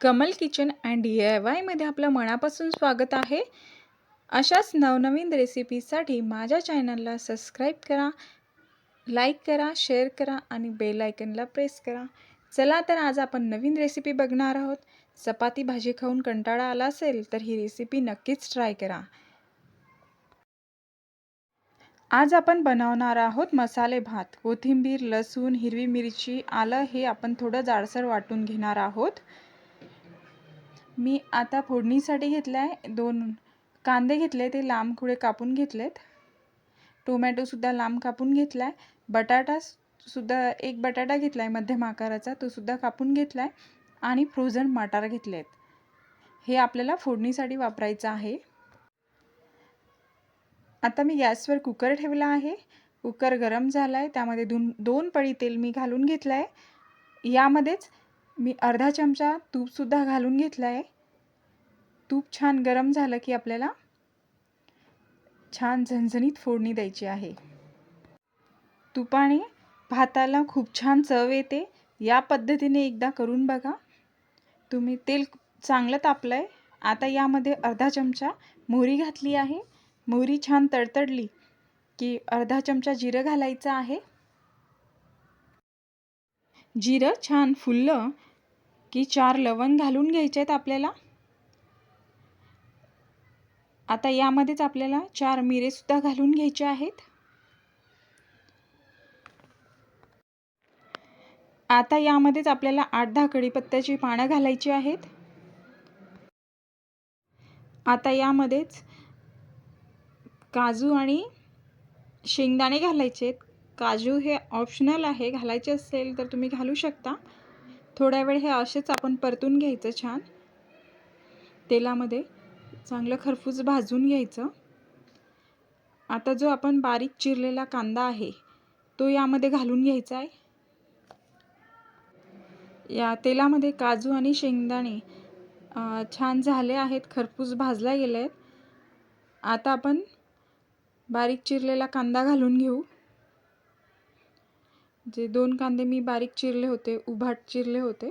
Kamal kitchen and D I वायमध्ये आपलं मनापासून स्वागत आहे. अशाच नवनवीन रेसिपीसाठी माझ्या चॅनलला सबस्क्राईब करा लाईक करा शेअर करा आणि बेल आयकनला प्रेस करा. चला तर आज आपण नवीन रेसिपी बघणार आहोत. चपाती भाजी खाऊन कंटाळा आला असेल तर ही रेसिपी नक्कीच ट्राय करा. आज आपण बनवणार आहोत मसाले भात कोथिंबीर लसूण हिरवी मिरची आलं हे आपण थोडं जाडसर वाटून घेणार आहोत. मी आता फोडणीसाठी घेतला आहे दोन कांदे घेतले ते लांब खुळे कापून घेतलेत. टोमॅटोसुद्धा लांब कापून घेतला आहे बटाटासुद्धा एक बटाटा घेतला आहे मध्यम आकाराचा तोसुद्धा कापून घेतला आहे आणि फ्रोझन मटार घेतले आहेत हे आपल्याला फोडणीसाठी वापरायचं आहे. आता मी गॅसवर कुकर ठेवला आहे. कुकर गरम झाला आहे त्यामध्ये दोन दोन पळी तेल मी घालून घेतलं आहे यामध्येच मी अर्धा चमचा तूपसुद्धा घालून घेतलं आहे तूप छान गरम झालं की आपल्याला छान झणझणीत फोडणी द्यायची आहे. तुपाने भाताला खूप छान चव येते. या पद्धतीने एकदा करून बघा. तुम्ही तेल चांगलं तापलं आहे आता यामध्ये अर्धा चमचा मोहरी घातली आहे. मोहरी छान तडतडली की अर्धा चमचा जिरं घालायचं आहे. जिरं छान फुललं की चार लवंग घालून घ्यायचे आहेत आपल्याला. आता यामध्येच आपल्याला चार मिरेसुद्धा घालून घ्यायचे आहेत. आता यामध्येच आपल्याला आठ दहा कढीपत्त्याची पानं घालायची आहेत. आता यामध्येच काजू आणि शेंगदाणे घालायचे आहेत. काजू हे ऑप्शनल आहे घालायचे असेल तर तुम्ही घालू शकता. थोड्या वेळ हे असेच आपण परतून घ्यायचं छान. तेलामध्ये चांगलं खरपूस भाजून घ्यायचं. आता जो आपण बारीक चिरलेला कांदा आहे तो यामध्ये घालून घ्यायचा आहे. या तेलामध्ये काजू आणि शेंगदाणे छान झाले आहेत खरपूस भाजला गेले आहेत. आता आपण बारीक चिरलेला कांदा घालून घेऊ. जे दोन कांदे मी बारीक चिरले होते उभाट चिरले होते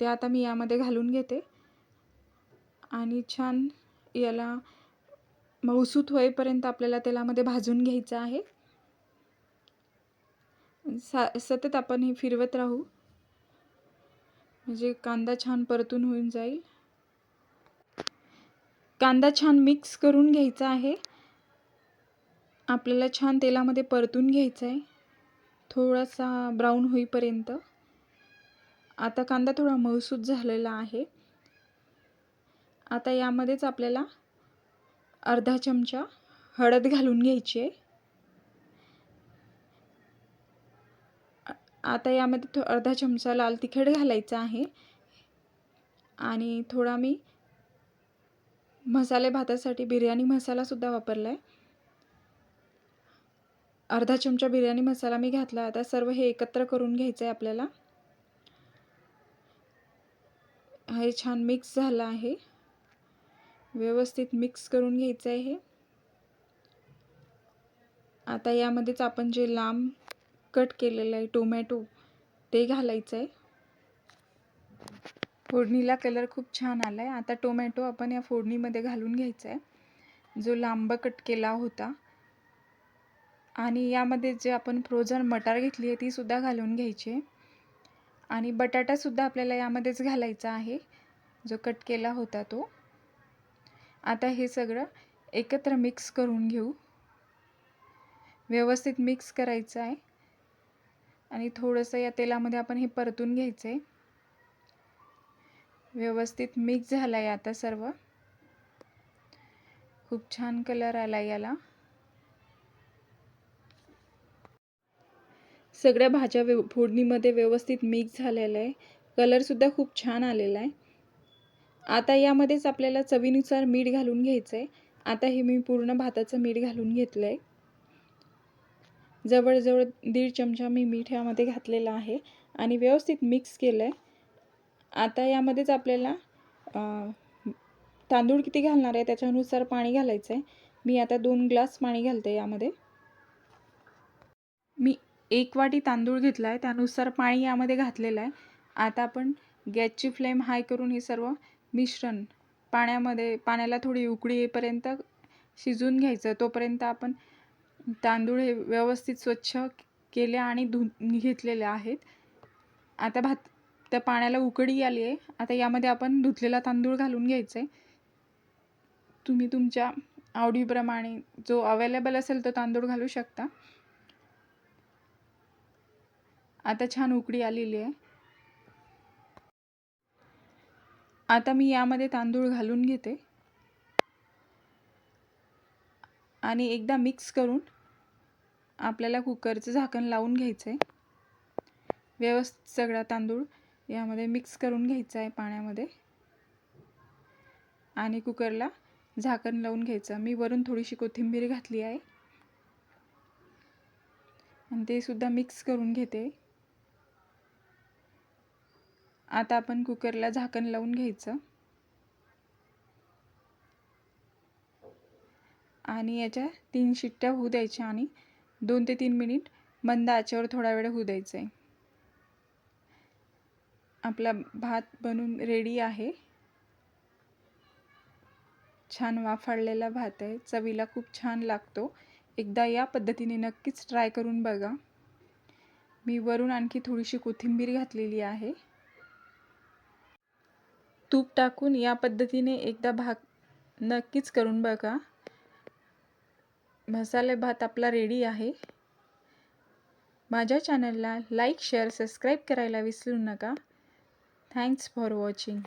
ते आता मी यामध्ये घालून घेते. आणि छान याला मऊसूत होईपर्यंत आपल्याला तेलामध्ये भाजून घ्यायचं आहे. सा सतत आपण हे फिरवत राहू. म्हणजे कांदा छान परतून होऊन जाईल. कांदा छान मिक्स करून घ्यायचा आहे. आपल्याला छान तेलामध्ये परतून घ्यायचं आहे थोडासा ब्राऊन होईपर्यंत. आता कांदा थोडा मऊसूत झालेला आहे. आता यामध्येच आपल्याला अर्धा चमचा हळद घालून घ्यायची आहे. आता यामध्ये थो अर्धा चमचा लाल तिखट घालायचा आहे. आणि थोडा मी मसाले भातासाठी बिर्याणी मसालासुद्धा वापरला आहे अर्धा चमचा बिर्याणी मसाला मी घातला. आता सर्व हे एकत्र करून घ्यायचं आहे आपल्याला. हे छान मिक्स झालं आहे. व्यवस्थित मिक्स करून घ्यायचं आहे हे. आता यामध्येच आपण जे लांब कट केलेलं आहे टोमॅटो ते घालायचं आहे फोडणीला कलर खूप छान आला आहे आता टोमॅटो आपण या फोडणीमध्ये घालून घ्यायचा आहे जो लांब कट केला होता. आणि यामध्ये जे आपण फ्रोझन मटार घेतली आहे तीसुद्धा घालून घ्यायची आहे. आणि बटाटासुद्धा आपल्याला यामध्येच घालायचा आहे जो कट केला होता तो. आता हे सगळं एकत्र मिक्स करून घेऊ. व्यवस्थित मिक्स करायचं आहे. आणि थोडंसं या तेलामध्ये आपण हे परतून घ्यायचं आहे. व्यवस्थित मिक्स झाला आहे आता सर्व. खूप छान कलर आला याला. सगळ्या भाज्या व्यव फोडणीमध्ये व्यवस्थित मिक्स झालेलं आहे. कलरसुद्धा खूप छान आलेला आहे. आता यामध्येच आपल्याला चवीनुसार मीठ घालून घ्यायचं आहे. आता हे मी पूर्ण भाताचं मीठ घालून घेतलं आहे. जवळजवळ दीड चमचा मी मीठ यामध्ये घातलेला आहे आणि व्यवस्थित मिक्स केलं आहे. आता यामध्येच आपल्याला तांदूळ किती घालणार आहे त्याच्यानुसार पाणी घालायचं आहे. मी आता दोन ग्लास पाणी घालते यामध्ये. एक वाटी तांदूळ घेतला आहे त्यानुसार पाणी यामध्ये घातलेलं आहे आता आपण गॅसची फ्लेम हाय करून हे सर्व मिश्रण पाण्यामध्ये पाण्याला थोडी उकळी येईपर्यंत शिजवून घ्यायचं. तोपर्यंत आपण तांदूळ हे व्यवस्थित स्वच्छ केले आणि धुवून घेतलेले आहेत. आता भात त्या पाण्याला उकळी आली आहे. आता यामध्ये आपण धुतलेला तांदूळ घालून घ्यायचा आहे तुम्ही तुमच्या आवडीप्रमाणे जो अवेलेबल असेल तो तांदूळ घालू शकता. आता छान उकडी आलेली आहे. आता मी यामध्ये तांदूळ घालून घेते. आणि एकदा मिक्स करून आपल्याला कुकरचं झाकण लावून घ्यायचं आहे. व्यवस्थित सगळा तांदूळ यामध्ये मिक्स करून घ्यायचा आहे पाण्यामध्ये. आणि कुकरला झाकण लावून घ्यायचं. मी वरून थोडीशी कोथिंबीर घातली आहे. आणि ते सुद्धा मिक्स करून घेते. आता आपण कुकरला झाकण लावून घ्यायचं. आणि याच्या तीन शिट्ट्या होऊ द्यायच्या आणि दोन ते तीन मिनिट मंद आचेवर थोडा वेळ होऊ द्यायचं आहे. आपला भात बनून रेडी आहे. छान वाफाळलेला भात आहे. चवीला खूप छान लागतो. एकदा या पद्धतीने नक्कीच ट्राय करून बघा. मी वरून आणखी थोडीशी कोथिंबीर घातलेली आहे. तूप टाकून या पद्धतीने एकदा भाग नक्कीच करून बघा. मसाले भात आपला रेडी आहे. माझ्या चॅनलला लाईक शेअर सबस्क्राईब करायला विसरू नका. Thanks for watching